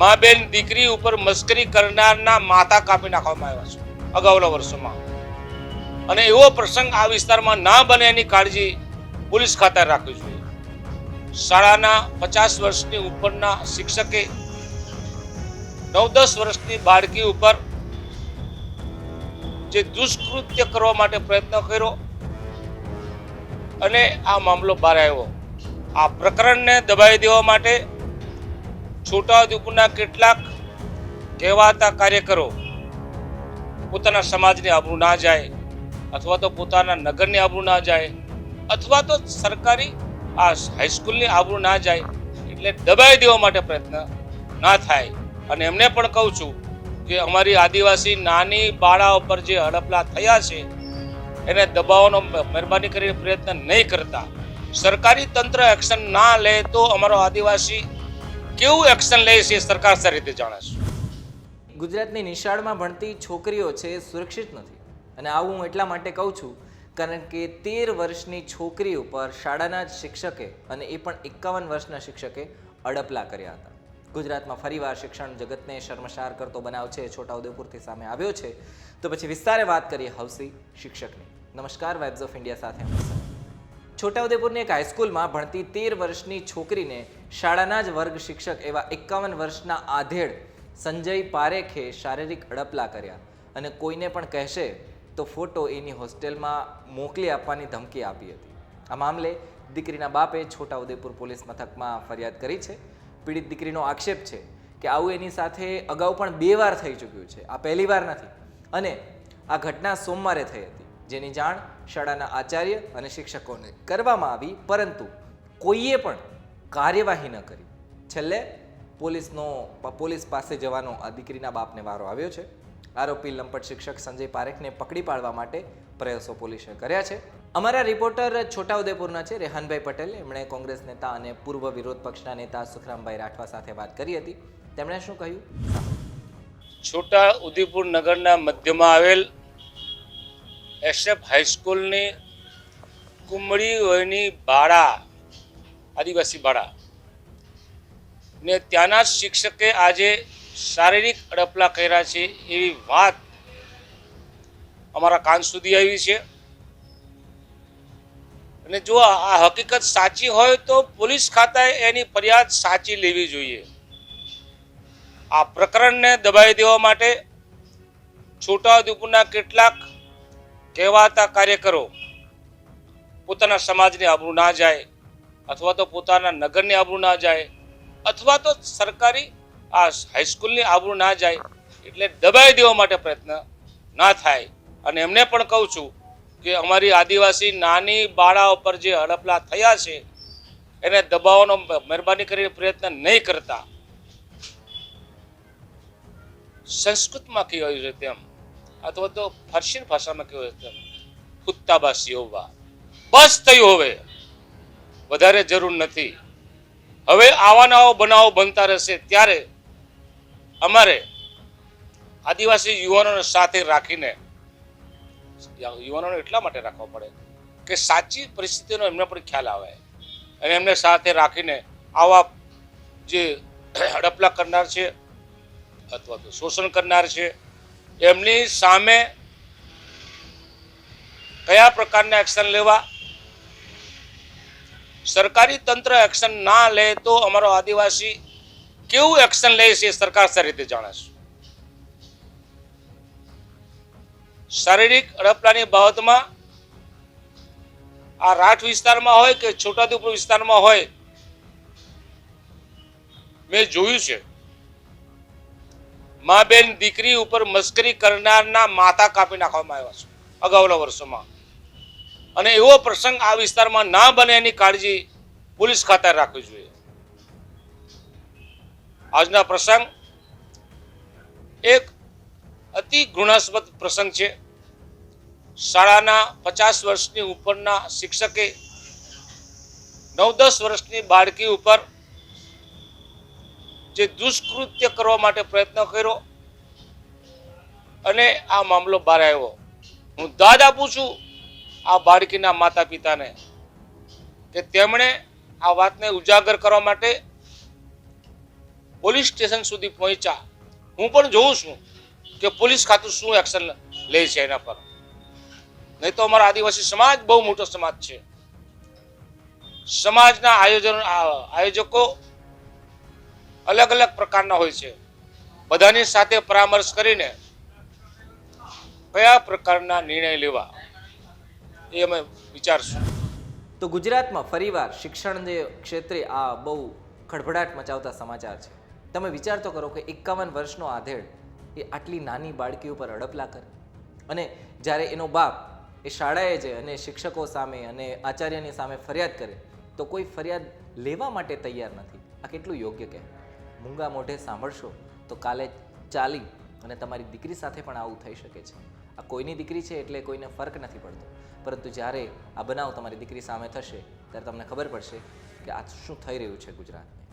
મા બેન દીકરી ઉપર મસ્કરી કરનારના માથા કાપી નાખવામાં આવ્યા છે, અગાઉના વર્ષોમાં. અને એવો પ્રસંગ આ વિસ્તારમાં ના બને એની કાળજી પોલીસ ખાતા રાખવી જોઈએ. શાળાના પચાસ વર્ષની ઉપરના શિક્ષકે નવ દસ વર્ષની બાળકી ઉપર જે દુષ્કૃત્ય કરવા માટે પ્રયત્ન કર્યો અને આ મામલો બહાર આવ્યો. આ પ્રકરણને દબાવી દેવા માટે છોટાઉદેપુરના કેટલાક કહેવાતા કાર્યકરો પોતાના સમાજની આબરૂ ના જાય, અથવા તો પોતાના નગરની આબરૂ ના જાય, અથવા તો સરકારી આ હાઈસ્કૂલની આબરૂ ના જાય, એટલે દબાઈ દેવા માટે પ્રયત્ન ના થાય. અને એમને પણ કહું છું કે અમારી આદિવાસી નાની બાળા ઉપર જે હડપલા થયા છે, એને દબાવવાનો મહેરબાની કરીને પ્રયત્ન નહીં કરતા. સરકારી તંત્ર એક્શન ના લે તો અમારો આદિવાસી કેવું એક્શન લે છે સરકાર સારી રીતે જાણે છે? ગુજરાતની નિશાળમાં ભણતી છોકરીઓ છે એ સુરક્ષિત નથી. અને આવું હું એટલા માટે કહું છું, કારણ કે તેર વર્ષની છોકરી ઉપર શાળાના જ શિક્ષકે અને એ પણ એકાવન વર્ષના શિક્ષકે અડપલા કર્યા હતા. ગુજરાતમાં ફરીવાર શિક્ષણ જગતને શર્મસાર કરતો બનાવ છે છોટાઉદેપુરથી સામે આવ્યો છે. તો પછી વિસ્તારે વાત કરીએ હવસી શિક્ષકની. નમસ્કાર વાઇબ્સ ઓફ ઇન્ડિયા સાથે. છોટાઉદેપુરની એક હાઈસ્કૂલમાં ભણતી તેર વર્ષની છોકરીને શાળાના જ વર્ગ શિક્ષક એવા એકાવન વર્ષના આધેડ સંજય પારેખે શારીરિક અડપલા કર્યા અને કોઈને પણ કહેશે તો ફોટો એની હોસ્ટેલમાં મોકલી આપવાની ધમકી આપી હતી. આ મામલે દીકરીના બાપે છોટાઉદેપુર પોલીસ મથકમાં ફરિયાદ કરી છે. પીડિત દીકરીનો આક્ષેપ છે કે આવું એની સાથે અગાઉ પણ બે વાર થઈ ચૂક્યું છે. આ પહેલી વાર નથી અને આ ઘટના સોમવારે થઈ હતી. જેની જાણ શાળાના આચાર્ય અને શિક્ષકોને કરવામાં આવી, પરંતુ કોઈએ પણ કાર્યવાહી ન કરી. છેલ્લે પોલીસનો, પોલીસ પાસે જવાનો આ દીકરીના બાપને વારો આવ્યો છે. આરોપી લંપટ શિક્ષક સંજય પારેખને પકડી પાડવા માટે પ્રયાસો પોલીસે કર્યા છે. અમારા રિપોર્ટર છોટાઉદેપુરના છે, રેહાનભાઈ પટેલ. એમણે કોંગ્રેસ નેતા અને પૂર્વ વિરોધ પક્ષના નેતા સુખરામભાઈ રાઠવા સાથે વાત કરી હતી. તેમણે શું કહ્યું? છોટા ઉદેપુર નગરના મધ્યમાં આવેલ એસએફ હાઈસ્કૂલની કુમળીઓની બાળા, આદિવાસી બાળા. ને ત્યાંના શિક્ષકે આજે શારીરિક અડપલા કર્યા છે એવી વાત અમારા કાન સુધી આવી છે. અને જો આ હકીકત સાચી હોય તો પોલીસ ખાતાએ એની ફરિયાદ સાચી લેવી જોઈએ. આ પ્રકરણને દબાવી દેવા માટે છોટાઉદેપુરના કેટલાક કહેવાતા કાર્યકરો પોતાના સમાજની આબરૂ ના જાય, અથવા તો પોતાના નગરની આબરૂ ના જાય, અથવા તો સરકારી આ હાઈસ્કૂલની આબરૂ ના જાય, એટલે દબાઈ દેવા માટે પ્રયત્ન ના થાય. અને એમને પણ કહું છું કે અમારી આદિવાસી નાની બાળા ઉપર જે હડપલા થયા છે, એને દબાવવાનો મહેરબાની કરીને પ્રયત્ન નહીં કરતા. સંસ્કૃતમાં કહેવાયું છે તેમ અથવા તો ફારસી ભાષામાં કહેવાય છે કુત્તાબાસી હોવા. બસ થયું હવે. વધારે જરૂર નથી. હવે આવાનાઓ નવા બનાવો બનતા રહેશે ત્યારે અમારે આદિવાસી યુવાનોને સાથે રાખીને યુવાનોને એટલા માટે રાખવા પડે કે સાચી પરિસ્થિતિનો એમને પણ ખ્યાલ આવે. અને એમને સાથે રાખીને આવા જે હડપલા કરનાર છે, અથવા તો શોષણ કરનાર છે એમની સામે કયા પ્રકારના એક્શન લેવા? સરકારી તંત્ર એક્શન ના લે તો અમારો આદિવાસી કેવું એક્શન લે છે સરકાર સારી રીતે જાણે શારીરિક અડપલાની બાબતમાં આ રાઠ વિસ્તારમાં હોય કે છોટાઉદેપુર વિસ્તારમાં હોય, મેં જોયું છે. મા બેન દીકરી ઉપર મસ્કરી કરનારના માથા કાપી નાખવામાં આવ્યા છે, અગાઉના વર્ષોમાં. અને એવો પ્રસંગ આ વિસ્તારમાં ના બને એની કાળજી પોલીસ ખાતા રાખવી જોઈએ. આજના પ્રસંગ એક અતિ ઘૃણાસ્પદ પ્રસંગ છે. શાળાના પચાસ વર્ષની ઉપરના શિક્ષકે નવ દસ વર્ષની બાળકી ઉપર જે દુષ્કૃત્ય કરવા માટે પ્રયત્ન કર્યો અને આ મામલો બહાર આવ્યો. હું દાદ આપું છું આ બાળકીના માતા પિતાને કે તેમણે આ વાતને ઉજાગર કરવા માટે પોલીસ સ્ટેશન સુધી પહોંચ્યા. હું પણ જોઉં છું કે પોલીસ ખાતું શું એક્શન લે છે એના પર. નહીં તો અમારો આદિવાસી સમાજ બહુ મોટો સમાજ છે. સમાજના આયોજન આયોજકો અલગ અલગ પ્રકારના હોય છે. બધાની સાથે પરામર્શ કરીને કયા પ્રકારના નિર્ણય લેવા એ અમે વિચારશું. તો ગુજરાતમાં ફરીવાર શિક્ષણ ક્ષેત્રે આ બહુ ખળભળાટ મચાવતા સમાચાર છે. તમે વિચાર તો કરો કે એકાવન વર્ષનો આધેડ એ આટલી નાની બાળકી ઉપર અડપલા કરે. અને જ્યારે એનો બાપ એ શાળાએ જાય અને શિક્ષકો સામે અને આચાર્યની સામે ફરિયાદ કરે, તો કોઈ ફરિયાદ લેવા માટે તૈયાર નથી. આ કેટલું યોગ્ય કે મૂંગા મોઢે સાંભળશો, તો કાલે ચાલી અને તમારી દીકરી સાથે પણ આવું થઈ શકે છે. આ કોઈની દીકરી છે એટલે કોઈને ફરક નથી પડતો. પરંતુ જ્યારે આ બનાવ તમારી દીકરી સામે થશે, ત્યારે તમને ખબર પડશે કે આ શું થઈ રહ્યું છે ગુજરાતને